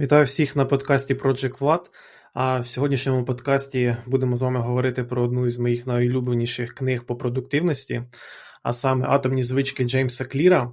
Вітаю всіх на подкасті Project Влад. А в сьогоднішньому подкасті будемо з вами говорити про одну із моїх найулюбленіших книг по продуктивності, а саме Атомні звички Джеймса Кліра.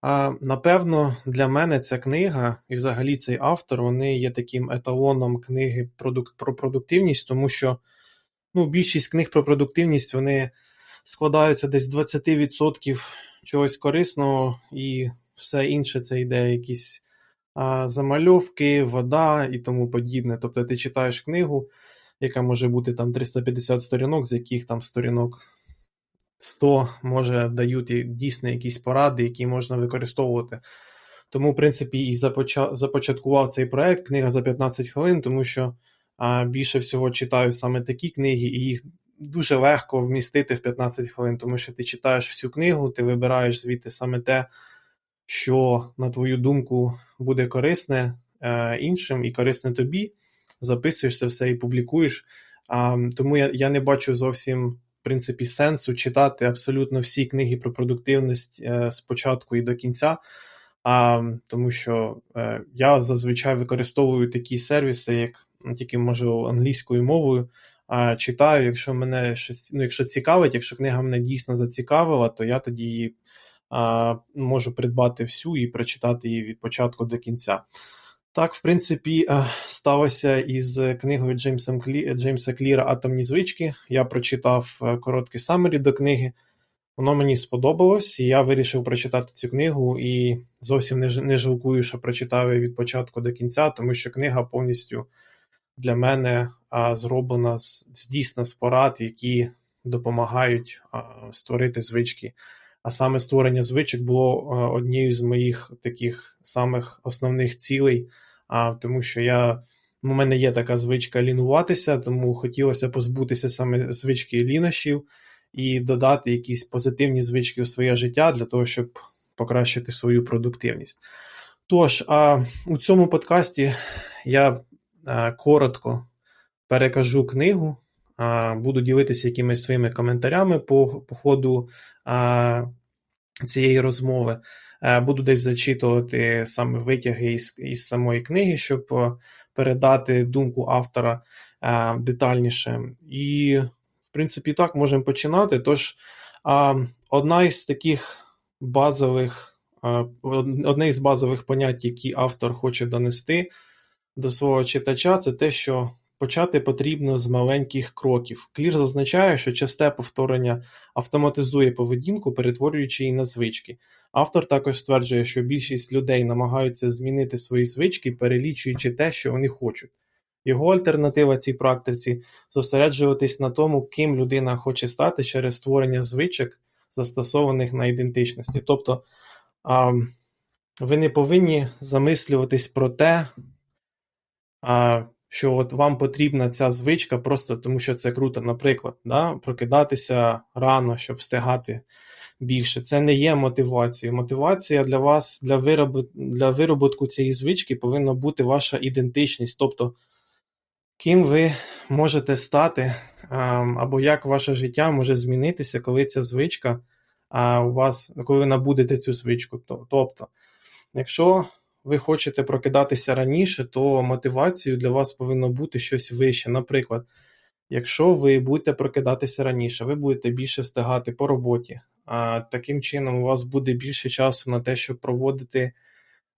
А, Напевно, для мене ця книга і взагалі цей автор вони є таким еталоном книги про продуктивність, тому що ну, більшість книг про продуктивність вони складаються десь з 20% чогось корисного, і все інше це йде якісь замальовки, вода і тому подібне. Тобто ти читаєш книгу, яка може бути там 350 сторінок, з яких там сторінок 100 може дають дійсно якісь поради, які можна використовувати. Тому, в принципі, і започаткував цей проект книга за 15 хвилин, тому що а, більше всього читаю саме такі книги, і їх дуже легко вмістити в 15 хвилин, тому що ти читаєш всю книгу, ти вибираєш звідти саме те, що, на твою думку, буде корисне е, іншим і корисне тобі. Записуєш це все і публікуєш. А, Тому я я не бачу зовсім в принципі сенсу читати абсолютно всі книги про продуктивність е, з початку і до кінця. А, Тому що е, я зазвичай використовую такі сервіси, як тільки можу англійською мовою. А, Читаю, якщо мене щось ну, якщо цікавить, якщо книга мене дійсно зацікавила, то я тоді її можу придбати всю і прочитати її від початку до кінця. Так, в принципі, е, сталося із книгою Джеймсом Клі... Джеймса Кліра Атомні звички. Я прочитав е, короткий самері до книги. Воно мені сподобалось, і я вирішив прочитати цю книгу і зовсім не жалкую, що прочитав її від початку до кінця, тому що книга повністю для мене зроблена з, дійсно з порад, які допомагають створити звички. А саме створення звичок було е, однією з моїх таких самих основних цілей, а тому що я. У мене є така звичка лінуватися, тому хотілося позбутися саме звички лінощів і додати якісь позитивні звички у своє життя для того, щоб покращити свою продуктивність. Тож, а у цьому подкасті я е, коротко перекажу книгу, буду ділитися якимись своїми коментарями по, по ходу цієї розмови. Е, буду десь зачитувати саме витяги із, із самої книги, щоб е, передати думку автора а, детальніше. І, в принципі, так можемо починати. Тож, одна із таких базових, одне із базових понять, які автор хоче донести до свого читача, це те, що Почати потрібно з маленьких кроків. Клір зазначає, що часте повторення автоматизує поведінку, перетворюючи її на звички. Автор також стверджує, що більшість людей намагаються змінити свої звички, перелічуючи те, що вони хочуть. Його альтернатива цій практиці зосереджуватись на тому, ким людина хоче стати через створення звичок, застосованих на ідентичності. Тобто ви не повинні замислюватись про те, що от вам потрібна ця звичка просто тому, що це круто, наприклад, да, прокидатися рано, щоб встигати більше. Це не є мотивацією. Мотивація для вас, для виробу, для вироботку цієї звички повинна бути ваша ідентичність. Тобто, ким ви можете стати, або як ваше життя може змінитися, коли ця звичка у вас, коли ви набудете цю звичку. Тобто, якщо ви хочете прокидатися раніше, то мотивацією для вас повинно бути щось вище. Наприклад, якщо ви будете прокидатися раніше, ви будете більше встигати по роботі. А Таким чином, у вас буде більше часу на те, щоб проводити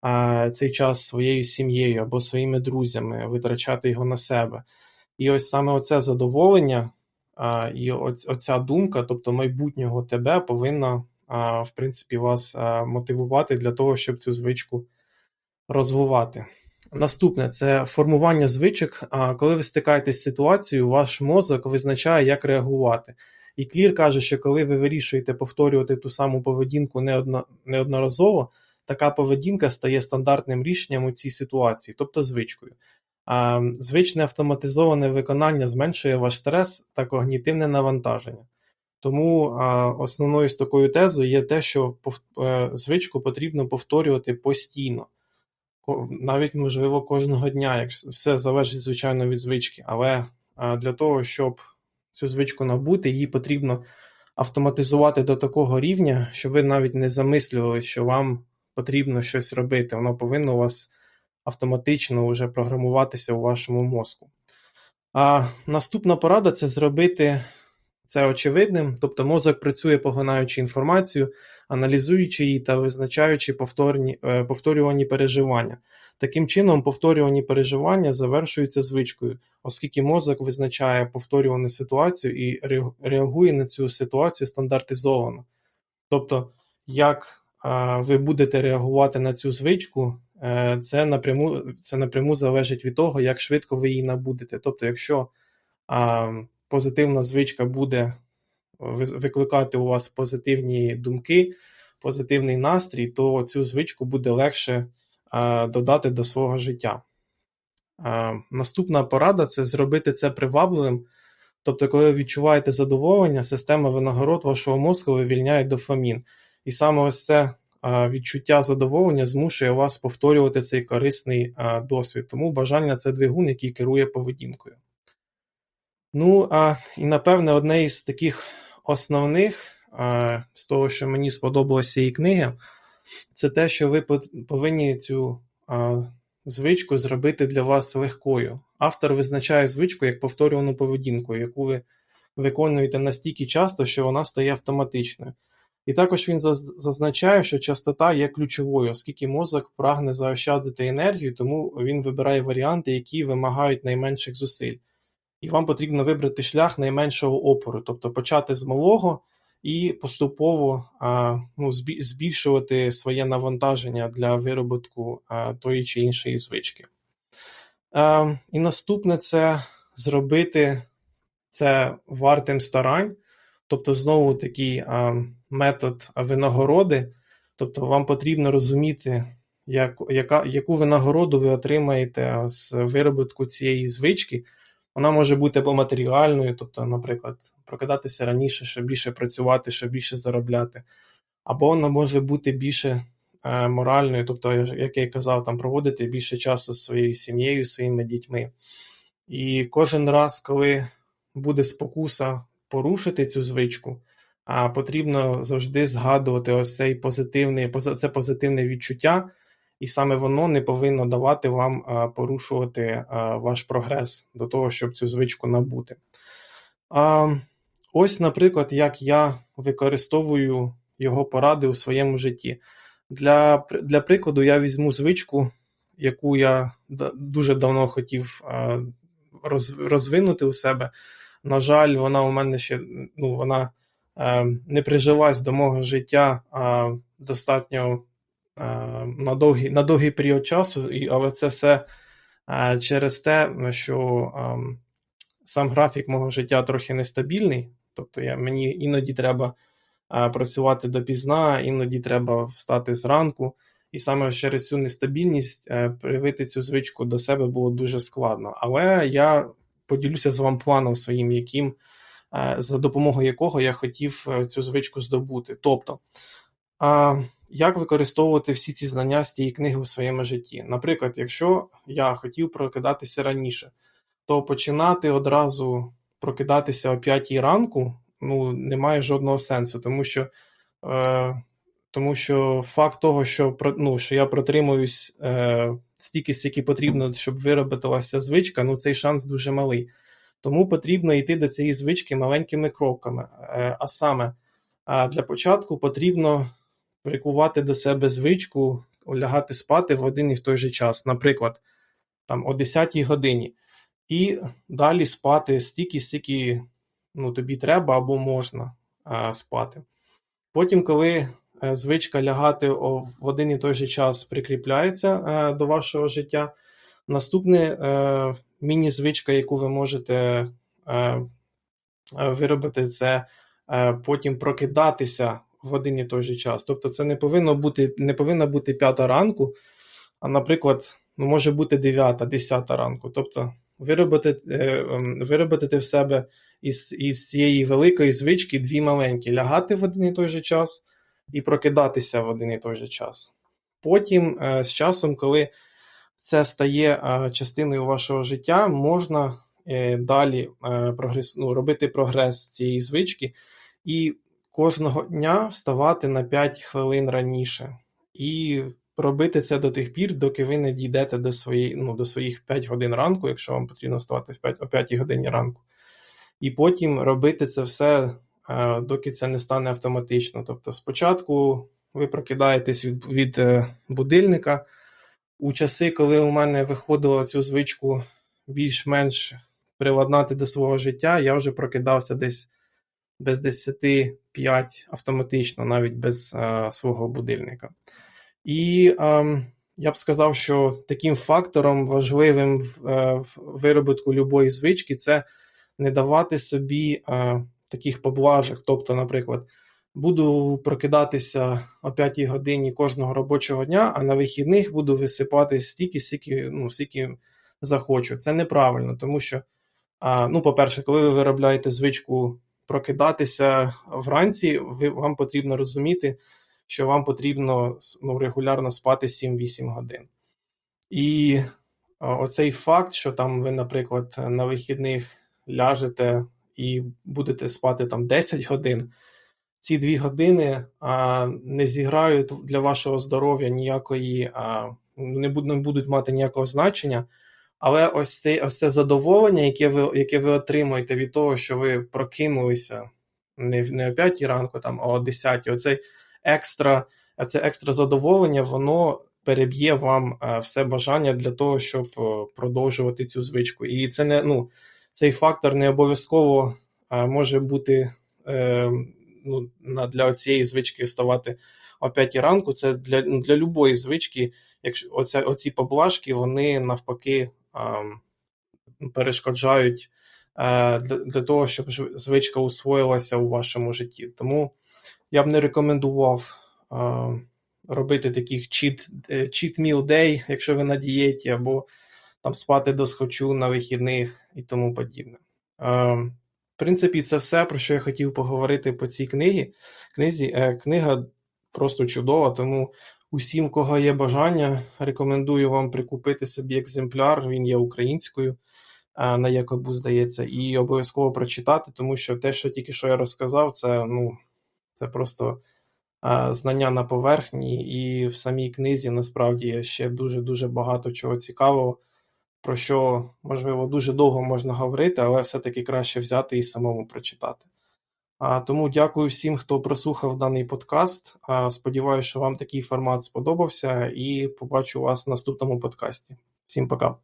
а, цей час своєю сім'єю або своїми друзями, витрачати його на себе. І ось саме оце задоволення а, і оць, оця думка, тобто майбутнього тебе, повинна а, в принципі вас а, мотивувати для того, щоб цю звичку розвивати. Наступне це формування звичок. Коли ви стикаєтесь з ситуацією, ваш мозок визначає, як реагувати. І Клір каже, що коли ви вирішуєте повторювати ту саму поведінку неодноразово, така поведінка стає стандартним рішенням у цій ситуації, тобто звичкою. Звичне автоматизоване виконання зменшує ваш стрес та когнітивне навантаження. Тому основною з такою тезою є те, що е, звичку потрібно повторювати постійно навіть, можливо, кожного дня, якщо все залежить, звичайно, від звички. Але для того, щоб цю звичку набути, її потрібно автоматизувати до такого рівня, що ви навіть не замислювалися, що вам потрібно щось робити. Воно повинно у вас автоматично вже програмуватися у вашому мозку. А наступна порада це зробити це очевидним, тобто мозок працює, поглинаючи інформацію, аналізуючи її та визначаючи повторні, е, повторювані переживання. Таким чином, повторювані переживання завершуються звичкою, оскільки мозок визначає повторювану ситуацію і реагує на цю ситуацію стандартизовано. Тобто, як ви будете реагувати на цю звичку, е, це напряму це напряму залежить від того, як швидко ви її набудете. Тобто, якщо позитивна звичка буде викликати у вас позитивні думки, позитивний настрій, то цю звичку буде легше додати до свого життя. Наступна порада це зробити це привабливим. Тобто, коли ви відчуваєте задоволення, система винагород вашого мозку вивільняє дофамін. І саме ось це відчуття задоволення змушує вас повторювати цей корисний досвід. Тому бажання це двигун, який керує поведінкою. Ну, а і напевне, одне із таких основних, з того, що мені сподобалося цієї книги, це те, що ви повинні цю звичку зробити для вас легкою. Автор визначає звичку як повторювану поведінку, яку ви виконуєте настільки часто, що вона стає автоматичною. І також він зазначає, що частота є ключовою, оскільки мозок прагне заощадити енергію, тому він вибирає варіанти, які вимагають найменших зусиль. І вам потрібно вибрати шлях найменшого опору, тобто почати з малого і поступово ну, збільшувати своє навантаження для вироботку тої чи іншої звички. І наступне це зробити це вартим старань, тобто, знову такий метод винагороди. Тобто, вам потрібно розуміти, як, яка, яку винагороду ви отримаєте з вироботку цієї звички. Вона може бути або матеріальною, тобто, наприклад, прокидатися раніше, щоб більше працювати, щоб більше заробляти, або вона може бути більше е, моральною, тобто, як я казав, там проводити більше часу з своєю сім'єю, своїми дітьми. І кожен раз, коли буде спокуса порушити цю звичку, а потрібно завжди згадувати ось цей позитивний, це позитивне відчуття і саме воно не повинно давати вам порушувати ваш прогрес до того, щоб цю звичку набути. Ось, наприклад, як я використовую його поради у своєму житті. Для для прикладу, я візьму звичку, яку я дуже давно хотів розвинути у себе. На жаль, вона у мене ще ну, вона не прижилась до мого життя достатньо Е, на довгий на довгий період часу, але це все е, через те, що ем, сам графік мого життя трохи нестабільний. Тобто я, мені іноді треба е, працювати допізна, іноді треба встати зранку. І саме через цю нестабільність привити цю звичку до себе було дуже складно. Але я поділюся з вами планом своїм, яким, за допомогою якого я хотів цю звичку здобути. Тобто, як використовувати всі ці знання з тієї книги у своєму житті. Наприклад, якщо я хотів прокидатися раніше, то починати одразу прокидатися о 5 ранку ну, немає жодного сенсу, тому що е, тому що факт того, що ну, що я протримуюсь е, стільки, скільки потрібно, щоб виробилася звичка, ну цей шанс дуже малий. Тому потрібно йти до цієї звички маленькими кроками. Е, а саме, для початку потрібно прикувати до себе звичку, лягати спати в один і в той же час, наприклад, там о 10 годині, і далі спати стільки, стільки ну, тобі треба або можна а, спати. Потім, коли е, звичка лягати в один і той же час прикріпляється а, е, до вашого життя, наступне е, міні-звичка, яку ви можете виробити, це потім прокидатися в один і той же час. Тобто, це не повинно бути не повинна бути п'ята ранку, а, наприклад, ну, може бути дев'ята, десята ранку. Тобто, виробити, е, ем, виробити в себе із із цієї великої звички дві маленькі: лягати в один і той же час і прокидатися в один і той же час. Потім, е, з часом, коли це стає е, частиною вашого життя, можна далі прогрес, ну, робити прогрес цієї звички. І кожного дня вставати на 5 хвилин раніше. І робити це до тих пір, доки ви не дійдете до, своєї, ну, до своїх 5 годин ранку, якщо вам потрібно вставати в 5, о 5 годині ранку. І потім робити це все, е, доки це не стане автоматично. Тобто, спочатку ви прокидаєтесь від, від е, будильника. У часи, коли у мене виходило цю звичку більш-менш приладнати до свого життя, я вже прокидався десь без 10 5 автоматично, навіть без е, свого будильника. І е, я б сказав, що таким фактором важливим в, е, в виробітку любої звички це не давати собі е, таких поблажок. Тобто, наприклад, буду прокидатися о 5 годині кожного робочого дня, а на вихідних буду висипати стільки, стільки, ну, стільки захочу. Це неправильно, тому що, е, ну, по-перше, коли ви виробляєте звичку прокидатися вранці, ви, вам потрібно розуміти, що вам потрібно ну, регулярно спати 7-8 годин. І оцей факт, що там ви, наприклад, на вихідних ляжете і будете спати там 10 годин, ці дві години а, не зіграють для вашого здоров'я ніякої, а, не будуть мати ніякого значення. Але ось це ось це задоволення, яке ви яке ви отримуєте від того, що ви прокинулися не не о 5 ранку, там, а о 10 оцей екстра, це екстра задоволення, воно переб'є вам е, все бажання для того, щоб е, продовжувати цю звичку. І це не ну, цей фактор не обов'язково е, може бути ну, для цієї звички вставати о 5 ранку. Це для ну, для любої звички, якщо оця, оці поблажки, вони навпаки перешкоджають для, для того, щоб звичка усвоїлася у вашому житті. Тому я б не рекомендував робити таких cheat, cheat meal day, якщо ви на дієті, або там спати до схочу на вихідних і тому подібне. В принципі, це все, про що я хотів поговорити по цій книзі. Е, книга просто чудова, тому усім, кого є бажання, рекомендую вам прикупити собі екземпляр, він є українською, е, на якобу здається, і обов'язково прочитати, тому що те, що тільки що я розказав, це ну, це просто е, знання на поверхні, і в самій книзі насправді ще дуже-дуже багато чого цікавого про що, можливо, дуже довго можна говорити, але все-таки краще взяти і самому прочитати. Тому дякую всім, хто прослухав даний подкаст. Сподіваюся, що вам такий формат сподобався, і побачу вас в наступному подкасті. Всім пока.